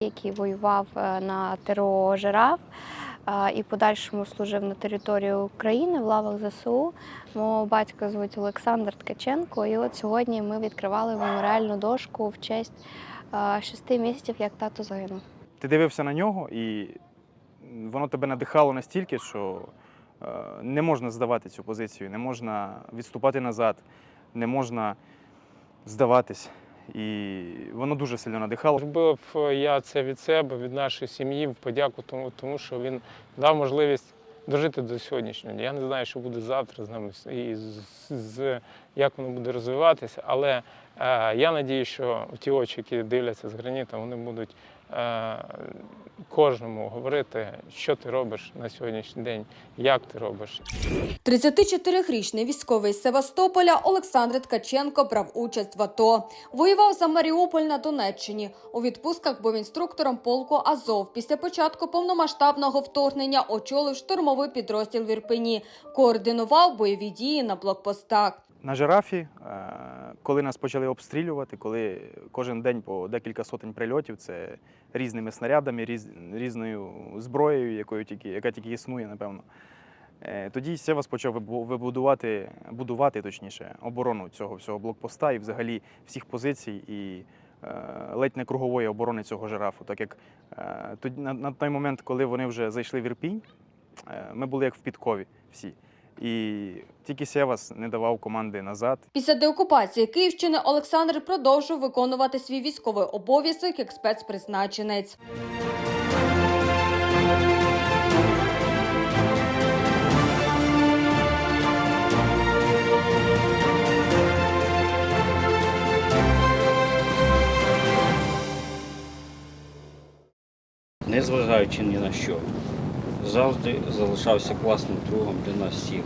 який воював е, на ТРО Жираф е, і подальшому служив на території України в лавах ЗСУ. Мого батька звуть Олександр Ткаченко. І от сьогодні ми відкривали меморіальну дошку в честь е, шести місяців, як тато загинув. Ти дивився на нього, і воно тебе надихало настільки, що не можна здавати цю позицію, не можна відступати назад, не можна здаватись. І воно дуже сильно надихало. Зробив я це від себе, від нашої сім'ї, в подяку тому, тому що він дав можливість дожити до сьогоднішнього. дня. Я не знаю, що буде завтра з нами і з, з- як воно буде розвиватися, але е, я надію, що ті очі, які дивляться з граніта, вони будуть е, кожному говорити, що ти робиш на сьогоднішній день, як ти робиш. 34-річний військовий з Севастополя Олександр Ткаченко брав участь в АТО. Воював за Маріуполь на Донеччині. У відпустках був інструктором полку Азов. Після початку повномасштабного вторгнення очолив штурмовий підрозділ в Ірпені. Координував бойові дії на блокпостах. На жирафі, е, коли нас почали обстрілювати, коли кожен день по декілька сотень прильотів, це різними снарядами, різ, різною зброєю, якою тільки, яка тільки існує, напевно. Е, Тоді Севас почав вибудувати, будувати точніше, оборону цього всього блокпоста і взагалі всіх позицій і е, ледь не кругової оборони цього жирафу. Так як е, на, на той момент, коли вони вже зайшли в Ірпінь, е, ми були як в підкові всі. І тільки Севас не давав команди назад. Після деокупації Київщини Олександр продовжив виконувати свій військовий обов'язок як спецпризначенець. незважаючи ні на що, завжди залишався класним другом для нас всіх.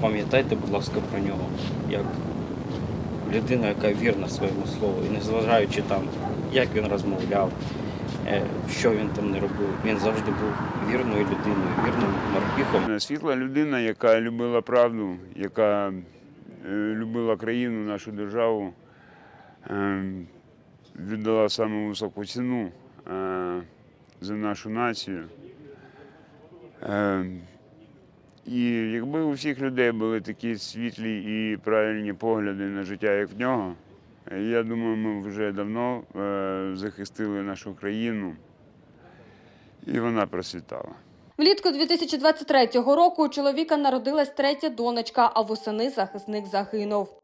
Пам'ятайте, будь ласка, про нього, як людина, яка вірна своєму слову, і незважаючи там, як він розмовляв, е, що він там не робив, він завжди був вірною людиною, вірним морпіхом. Світла людина, яка любила правду, яка е, любила країну, нашу державу, е, віддала саму високу ціну е, за нашу націю. Е, І якби у всіх людей були такі світлі і правильні погляди на життя, як в нього, я думаю, ми вже давно е, захистили нашу країну, і вона процвітала. Влітку 2023 року у чоловіка народилась третя донечка, а восени захисник загинув.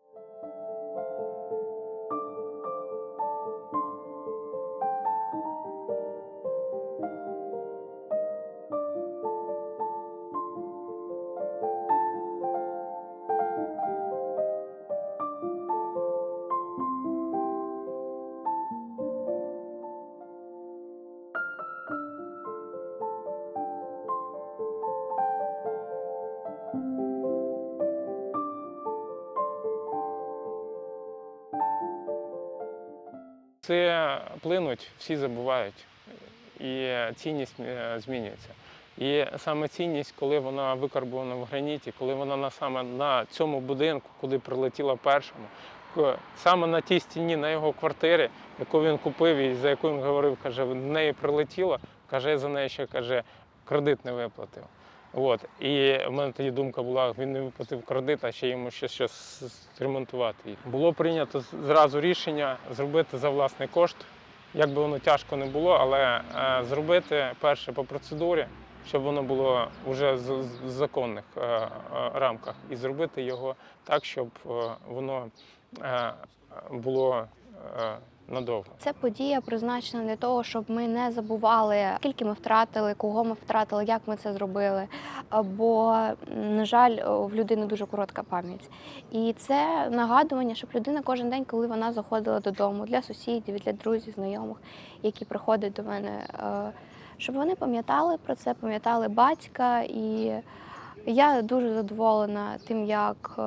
Це плинуть, всі забувають, і цінність е, змінюється. І саме цінність, коли вона викарбована в граніті, коли вона на саме на цьому будинку, куди прилетіла першому, саме на тій стіні, на його квартирі, яку він купив і за яку він говорив, каже, в неї прилетіло, каже, за неї ще каже, кредит не виплатив. От. І в мене тоді думка була, він не виплатив кредит, а ще йому ще щось ремонтувати. Було прийнято зразу рішення зробити за власний кошт. Як би воно тяжко не було, але е, зробити перше по процедурі, щоб воно було вже з, законних е, е, рамках, і зробити його так, щоб воно було надовго. Це подія призначена для того, щоб ми не забували, скільки ми втратили, кого ми втратили, як ми це зробили. Бо, на жаль, в людини дуже коротка пам'ять. І це нагадування, щоб людина кожен день, коли вона заходила додому, для сусідів, для друзів, знайомих, які приходять до мене, е, щоб вони пам'ятали про це, пам'ятали батька. І я дуже задоволена тим, як.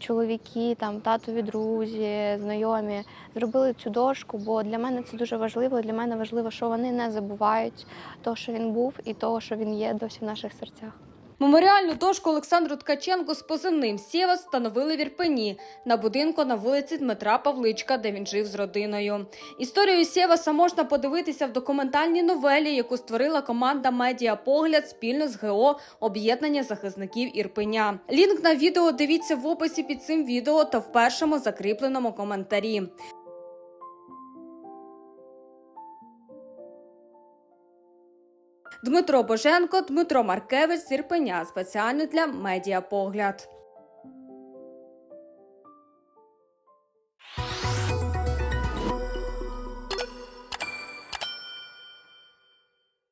Чоловіки, там татові друзі, знайомі зробили цю дошку, бо для мене це дуже важливо. Для мене важливо, що вони не забувають того, що він був, і того, що він є досі в наших серцях. Меморіальну дошку Олександру Ткаченку з позивним Сєва встановили в Ірпені на будинку на вулиці Дмитра Павличка, де він жив з родиною. Історію Сєваса можна подивитися в документальній новелі, яку створила команда Медіапогляд спільно з ГО об'єднання захисників Ірпеня. Лінк на відео дивіться в описі під цим відео та в першому закріпленому коментарі. Дмитро Боженко, Дмитро Маркевич Зірпеня. спеціально для медіапогляд.